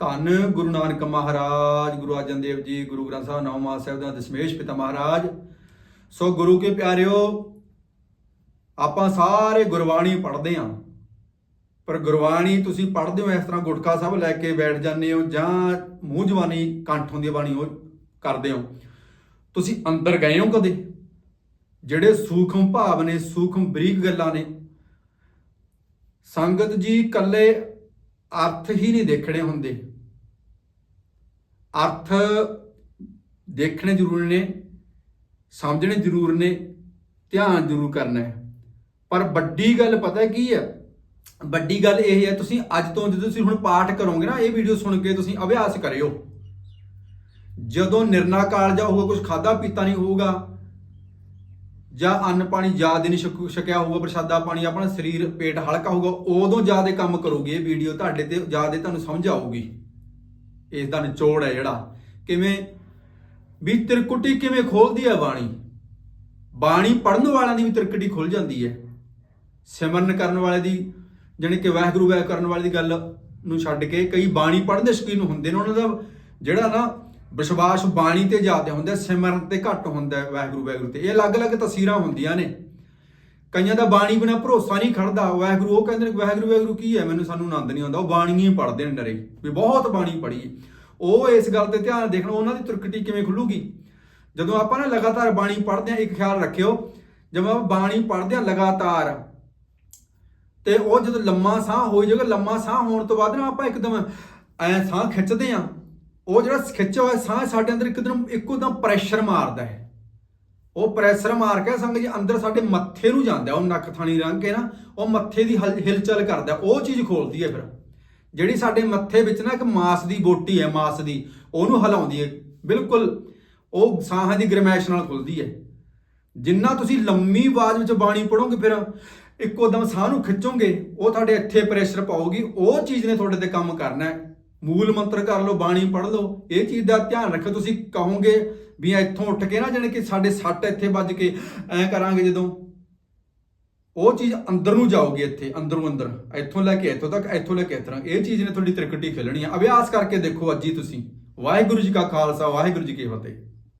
ਧੰਨ ਗੁਰੂ ਨਾਨਕ ਮਹਾਰਾਜ, ਗੁਰੂ ਅਰਜਨ ਦੇਵ ਜੀ, ਗੁਰੂ ਗ੍ਰੰਥ ਸਾਹਿਬ ਨੌਵਾਂ ਸਾਹਿਬ ਦਾ ਦਸ਼ਮੇਸ਼ ਪਿਤਾ ਮਹਾਰਾਜ। ਸੋ ਗੁਰੂ ਕੇ ਪਿਆਰਿਓ, ਆਪਾਂ ਸਾਰੇ ਗੁਰਬਾਣੀ ਪੜ੍ਹਦੇ ਆਂ। ਪਰ ਗੁਰਬਾਣੀ ਤੁਸੀਂ ਪੜ੍ਹਦੇ ਹੋ ਇਸ ਤਰ੍ਹਾਂ ਗੁਟਕਾ ਸਾਹਿਬ ਲੈ ਕੇ ਬੈਠ ਜਾਂਦੇ ਹੋ ਜਾਂ ਮੂੰਹ ਜਵਾਨੀ ਕੰਠ ਹੁੰਦੀ ਬਾਣੀ ਉਹ ਕਰਦੇ ਹੋ। ਤੁਸੀਂ ਅੰਦਰ ਗਏ ਹੋ ਕਦੇ? ਜਿਹੜੇ ਸੂਖਮ ਭਾਵ ਨੇ, ਸੂਖਮ ਬਰੀਕ ਗੱਲਾਂ ਨੇ, ਸੰਗਤ ਜੀ ਕੱਲੇ ਅਰਥ ਹੀ ਨਹੀਂ ਦੇਖਣੇ ਹੁੰਦੇ। ਅਰਥ ਦੇਖਣੇ ਜ਼ਰੂਰ ਨੇ, ਸਮਝਣੇ ਜ਼ਰੂਰ ਨੇ, ਧਿਆਨ ਜ਼ਰੂਰ ਕਰਨਾ ਹੈ। ਪਰ ਵੱਡੀ ਗੱਲ ਪਤਾ ਕੀ ਹੈ ਵੱਡੀ ਗੱਲ ਇਹ ਹੈ, ਤੁਸੀਂ ਅੱਜ ਤੋਂ ਜਦੋਂ ਤੁਸੀਂ ਹੁਣ ਪਾਠ ਕਰੋਗੇ ਨਾ, ਇਹ ਵੀਡੀਓ ਸੁਣ ਕੇ ਤੁਸੀਂ ਅਭਿਆਸ ਕਰਿਓ। ਜਦੋਂ ਨਿਰਣਾ ਕਾਲਜਾ ਹੋਊਗਾ ਕੁਝ ਖਾਦਾ ਪੀਤਾ ਨਹੀਂ ਹੋਊਗਾ, ਜਾਂ ਅੰਨ ਪਾਣੀ ਜ਼ਿਆਦਾ ਨਹੀਂ ਛਕ- ਛਕਿਆ ਹੋਊਗਾ, ਪ੍ਰਸ਼ਾਦਾ ਪਾਣੀ, ਆਪਣਾ ਸਰੀਰ, ਪੇਟ ਹਲਕਾ ਹੋਊਗਾ, ਉਦੋਂ ਜ਼ਿਆਦਾ ਕੰਮ ਕਰੋਗੇ ਇਹ ਵੀਡੀਓ ਤੁਹਾਡੇ ਤੇ ਜ਼ਿਆਦਾ ਤੁਹਾਨੂੰ ਸਮਝ ਆਊਗੀ। ਇਸ ਦਾ ਨਿਚੋੜ ਹੈ ਜਿਹੜਾ। ਕਿਵੇਂ? ਵੀ ਤਿਰਕੁਟੀ ਕਿਵੇਂ ਖੋਲਦੀ ਹੈ ਬਾਣੀ? ਬਾਣੀ ਪੜਨ ਵਾਲਿਆਂ ਦੀ ਵੀ ਤਿਰਕੁਟੀ ਖੁੱਲ ਜਾਂਦੀ ਹੈ। ਸਿਮਰਨ ਕਰਨ ਵਾਲੇ ਦੀ, ਜਾਣੀ ਕਿ ਵਾਹਿਗੁਰੂ ਵਾਹਿ ਕਰਨ ਵਾਲੇ ਦੀ ਗੱਲ ਨੂੰ ਛੱਡ ਕੇ ਕਈ ਬਾਣੀ ਪੜਨ ਦੇ ਸ਼ੌਕੀਨ ਹੁੰਦੇ ਨੇ। ਉਹਨਾਂ ਦਾ ਜਿਹੜਾ ਨਾ ਵਿਸ਼ਵਾਸ ਬਾਣੀ ਤੇ ਜ਼ਿਆਦਾ ਹੁੰਦਾ, ਸਿਮਰਨ ਤੇ ਘੱਟ ਹੁੰਦਾ ਵਾਹਿਗੁਰੂ ਵਾਹਿਗੁਰੂ ਤੇ। ਇਹ ਅਲੱਗ-ਅਲੱਗ ਤਸਵੀਰਾਂ ਹੁੰਦੀਆਂ ਨੇ। ਕਈਆਂ ਦਾ ਬਾਣੀ ਬਿਨਾ ਭਰੋਸਾ ਨਹੀਂ ਖੜਦਾ। ਵਾਹਿਗੁਰੂ ਉਹ ਕਹਿੰਦੇ ਨੇ ਵਾਹਿਗੁਰੂ ਵਾਹਿਗੁਰੂ ਕੀ ਹੈ? ਮੈਨੂੰ ਸਾਨੂੰ ਆਨੰਦ ਨਹੀਂ ਆਉਂਦਾ। ਉਹ ਬਾਣੀ ਹੀ ਪੜਦੇ ਨੇ ਡਰੇ। ਵੀ ਬਹੁਤ ਬਾਣੀ ਪੜ੍ਹੀ ਉਹ ਇਸ ਗੱਲ ਤੇ ਧਿਆਨ ਦੇਖਣਾ, ਉਹਨਾਂ ਦੀ ਤੁਰਕਟੀ ਕਿਵੇਂ ਖੁੱਲੂਗੀ? ਜਦੋਂ ਆਪਾਂ ਨਾ ਲਗਾਤਾਰ ਬਾਣੀ ਪੜ੍ਹਦੇ ਆ ਇੱਕ ਖਿਆਲ ਰੱਖਿਓ, ਜਦੋਂ ਆਪਾਂ ਬਾਣੀ ਪੜ੍ਹਦੇ ਆ ਲਗਾਤਾਰ, ਤੇ ਉਹ ਜਦੋਂ ਲੰਮਾ ਸਾਹ ਹੋ ਜਾਏਗਾ ਲੰਮਾ ਸਾਹ ਹੋਣ ਤੋਂ ਬਾਅਦ ਨਾ ਆਪਾਂ ਇੱਕਦਮ ਐ ਸਾਹ ਖਿੱਚਦੇ ਆ ਉਹ ਜਿਹੜਾ ਖਿੱਚਿਆ ਹੋਇਆ ਸਾਹ ਸਾਡੇ ਅੰਦਰ ਇੱਕਦਮ ਇੱਕੋ ਦਮ ਪ੍ਰੈਸ਼ਰ ਮਾਰਦਾ ਹੈ। ਉਹ ਪ੍ਰੈਸ਼ਰ ਮਾਰ ਕੇ ਸੰਗ ਜੀ ਅੰਦਰ ਸਾਡੇ ਮੱਥੇ ਨੂੰ ਜਾਂਦਾ ਉਹ ਨੱਕ ਥਾਣੀ ਰੰਗ ਕੇ ਨਾ, ਉਹ ਮੱਥੇ ਦੀ ਹਲ- ਹਿਲਚਲ ਕਰਦਾ, ਉਹ ਚੀਜ਼ ਖੋਲਦੀ ਹੈ ਫਿਰ। ਜਿਹੜੀ ਸਾਡੇ ਮੱਥੇ ਵਿੱਚ ਨਾ ਇੱਕ ਮਾਸ ਦੀ ਬੋਟੀ ਹੈ ਮਾਸ ਦੀ, ਉਹਨੂੰ ਹਿਲਾਉਂਦੀ ਹੈ ਬਿਲਕੁਲ ਉਹ ਸਾਹਾਂ ਦੀ ਗਰਮੈਸ਼ ਨਾਲ ਖੁੱਲਦੀ ਹੈ ਜਿੰਨਾ ਤੁਸੀਂ ਲੰਮੀ ਆਵਾਜ਼ ਵਿੱਚ ਬਾਣੀ ਪੜੋਗੇ ਫਿਰ, ਇੱਕੋ ਦਮ ਸਾਹ ਨੂੰ ਖਿੱਚੋਗੇ, ਉਹ ਤੁਹਾਡੇ ਇੱਥੇ ਪ੍ਰੈਸ਼ਰ ਪਾਉਗੀ ਉਹ ਚੀਜ਼ ਨੇ ਤੁਹਾਡੇ ਤੇ ਕੰਮ ਕਰਨਾ ਹੈ ਮੂਲ ਮੰਤਰ ਕਰ ਲਓ, ਬਾਣੀ ਪੜ ਲਓ, ਇਹ ਚੀਜ਼ ਦਾ ਧਿਆਨ ਰੱਖੋ ਤੁਸੀਂ ਕਹੋਗੇ ਵੀ ਇੱਥੋਂ ਉੱਠ ਕੇ ਨਾ, ਜਾਣੀ ਕਿ ਸਾਡੇ ਸੱਟ ਇੱਥੇ ਵੱਜ ਕੇ ਐ ਕਰਾਂਗੇ ਜਦੋਂ। ਉਹ ਚੀਜ਼ ਅੰਦਰ ਨੂੰ ਜਾਊਗੀ ਇੱਥੇ, ਅੰਦਰੋਂ ਅੰਦਰ। ਇੱਥੋਂ ਲੈ ਕੇ, ਇੱਥੋਂ ਤੱਕ, ਇੱਥੋਂ ਲੈ ਕੇ ਇੱਥੋਂ ਤਰ੍ਹਾਂ। ਇਹ ਚੀਜ਼ ਨੇ ਤੁਹਾਡੀ ਤ੍ਰਿਕਟੀ ਖੇਲਣੀ ਆ। ਅਭਿਆਸ ਕਰਕੇ ਦੇਖੋ ਅੱਜ ਹੀ ਤੁਸੀਂ। ਵਾਹਿਗੁਰੂ ਜੀ ਕਾ ਖਾਲਸਾ, ਵਾਹਿਗੁਰੂ ਜੀ ਕੀ ਫਤਿਹ।